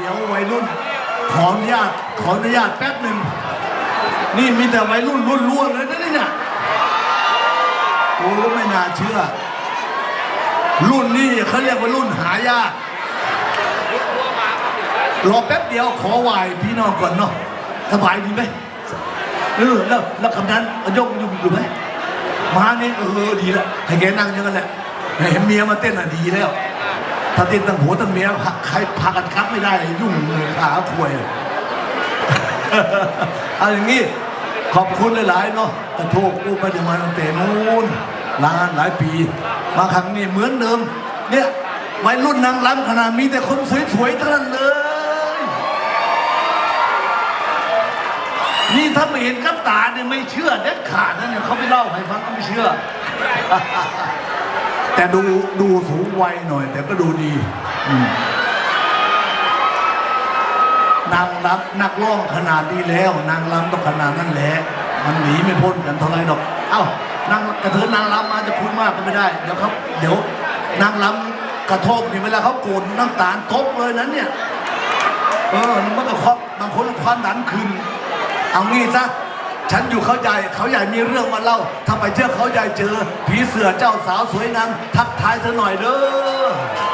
เดี๋ยววัยรุ่น ขออนุญาตขออนุญาตแป๊บหนึ่งนี่มีแต่วัยรุ่นรุ่นล้วนเลยนะเนี่ยโอ้ไม่น่าเชื่อ รุ่นนี้เขาเรียกว่ารุ่นหายากรอแป๊บเดียวขอไหวพี่น้องก่อนเนาะสบายดีไหมเออแล้วแล้วกำนั้นยกอยู่อยู่ไหมมาเนี่ยเออดีแล้วให้แกนั่งอย่างนั้นแหละเห็นเมียมาเต้นอะดีแล้ว ถ้าเต้นตั้งหัวตั้งเมียใครพากันครับไม่ได้ยุ่งเลยขาควยเอาอย่างนี้ขอบคุณหลายๆเนาะกระโทกลูกไม่ได้มาตั้งแต่นู้นนานหลายปี มาครั้งนี้เหมือนเดิม เนี่ยวัยรุ่นนางรำขนาดมีแต่คนสวยๆทั้งนั้นเลย นี่ถ้าไม่เห็นกับตาเนี่ยไม่เชื่อเด็ดขาดนะเนี่ยเขาไม่เล่าให้ฟังก็ไม่เชื่อ แต่ดูดูสูงวัยหน่อย แต่ก็ดูดีนางรำนักร้องขนาดนี้แล้ว นางรำต้องขนาดนั้นแหละมันหนีไม่พ้นกันเท่าไหรดอก เอ้านางกระเทินนางรำมาจะพูดมากก็ไม่ได้ เดี๋ยวเขาเดี๋ยวนางรำกระทบนี่เวลาเขาโกนน้ำตาลทบเลยนั้นเนี่ย เออมันก็ครอบางคนความดันขึ้น เอางี้ซะ ฉันอยู่เขาใหญ่เขาใหญ่มีเรื่องมาเล่าถ้าไปเที่ยวเขาใหญ่เจอ ผีเสือเจ้าสาวสวยงามทักทายเธอหน่อยเด้อ